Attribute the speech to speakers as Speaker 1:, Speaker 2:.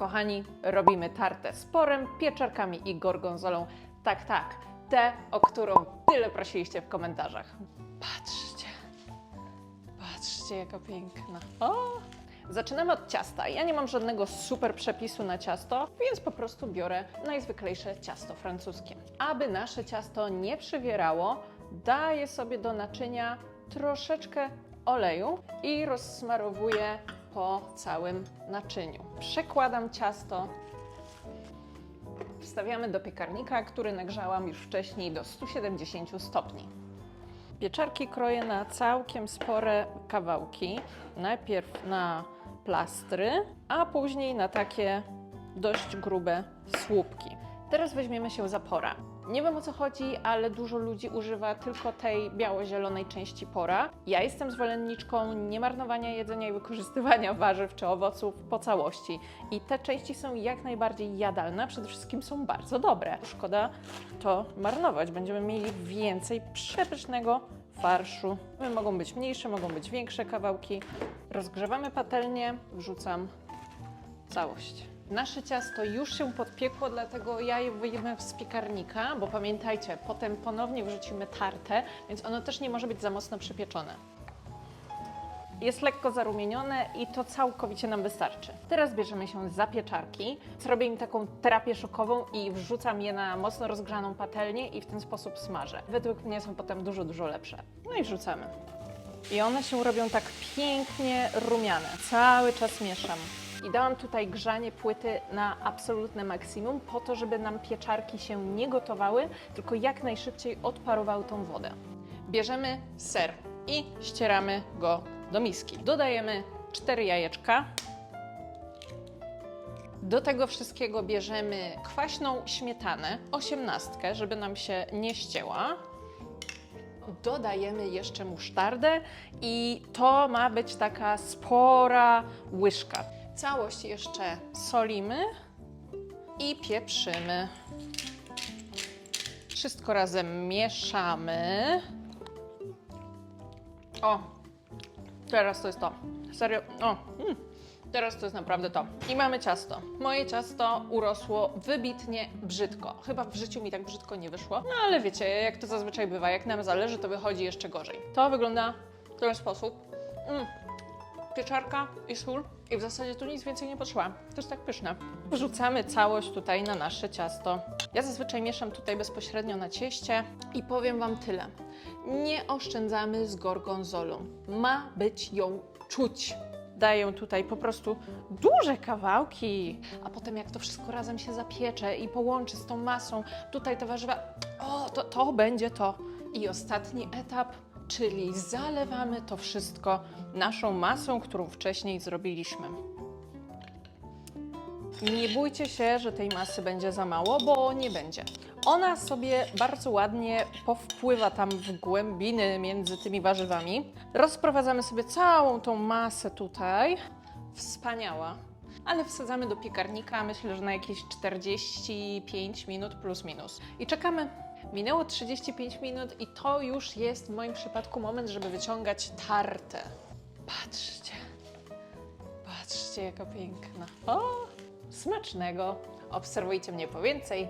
Speaker 1: Kochani, robimy tartę z porem, pieczarkami i gorgonzolą. Tak, tak, tę, o którą tyle prosiliście w komentarzach. Patrzcie, patrzcie jaka piękna. O! Zaczynamy od ciasta. Ja nie mam żadnego super przepisu na ciasto, więc po prostu biorę najzwyklejsze ciasto francuskie. Aby nasze ciasto nie przywierało, daję sobie do naczynia troszeczkę oleju i rozsmarowuję po całym naczyniu. Przekładam ciasto, wstawiamy do piekarnika, który nagrzałam już wcześniej do 170 stopni. Pieczarki kroję na całkiem spore kawałki. Najpierw na plastry, a później na takie dość grube słupki. Teraz weźmiemy się za pora. Nie wiem o co chodzi, ale dużo ludzi używa tylko tej biało-zielonej części pora. Ja jestem zwolenniczką niemarnowania jedzenia i wykorzystywania warzyw czy owoców po całości. I te części są jak najbardziej jadalne, przede wszystkim są bardzo dobre. Szkoda to marnować. Będziemy mieli więcej przepysznego farszu. Mogą być mniejsze, mogą być większe kawałki. Rozgrzewamy patelnię, wrzucam całość. Nasze ciasto już się podpiekło, dlatego ja je wyjmę z piekarnika, bo pamiętajcie, potem ponownie wrzucimy tartę, więc ono też nie może być za mocno przypieczone. Jest lekko zarumienione i to całkowicie nam wystarczy. Teraz bierzemy się za pieczarki. Zrobię im taką terapię szokową i wrzucam je na mocno rozgrzaną patelnię i w ten sposób smażę. Według mnie są potem dużo, dużo lepsze. No i wrzucamy. I one się robią tak pięknie rumiane. Cały czas mieszam. I dałam tutaj grzanie płyty na absolutne maksimum, po to, żeby nam pieczarki się nie gotowały, tylko jak najszybciej odparowały tą wodę. Bierzemy ser i ścieramy go do miski. Dodajemy 4 jajeczka. Do tego wszystkiego bierzemy kwaśną śmietanę, osiemnastkę, żeby nam się nie ścięła. Dodajemy jeszcze musztardę i to ma być taka spora łyżka. Całość jeszcze solimy i pieprzymy. Wszystko razem mieszamy. O, teraz to jest to. Serio, o, mm, teraz to jest naprawdę to. I mamy ciasto. Moje ciasto urosło wybitnie brzydko. Chyba w życiu mi tak brzydko nie wyszło. No ale wiecie, jak to zazwyczaj bywa, jak nam zależy, to wychodzi jeszcze gorzej. To wygląda w ten sposób. Mm. Pieczarka i sól i w zasadzie tu nic więcej nie. To jest tak pyszne. Wrzucamy całość tutaj na nasze ciasto. Ja zazwyczaj mieszam tutaj bezpośrednio na cieście i powiem Wam tyle. Nie oszczędzamy z gorgonzolą. Ma być ją czuć. Daję tutaj po prostu duże kawałki, a potem jak to wszystko razem się zapiecze i połączy z tą masą, tutaj te warzywa, o, to, to będzie to. I ostatni etap, czyli zalewamy to wszystko naszą masą, którą wcześniej zrobiliśmy. Nie bójcie się, że tej masy będzie za mało, bo nie będzie. Ona sobie bardzo ładnie powpływa tam w głębiny między tymi warzywami. Rozprowadzamy sobie całą tą masę tutaj. Wspaniała. Ale wsadzamy do piekarnika, myślę, że na jakieś 45 minut plus minus. I czekamy. Minęło 35 minut i to już jest w moim przypadku moment, żeby wyciągać tartę. Patrzcie. Patrzcie, jaka piękna. O, smacznego. Obserwujcie mnie po więcej.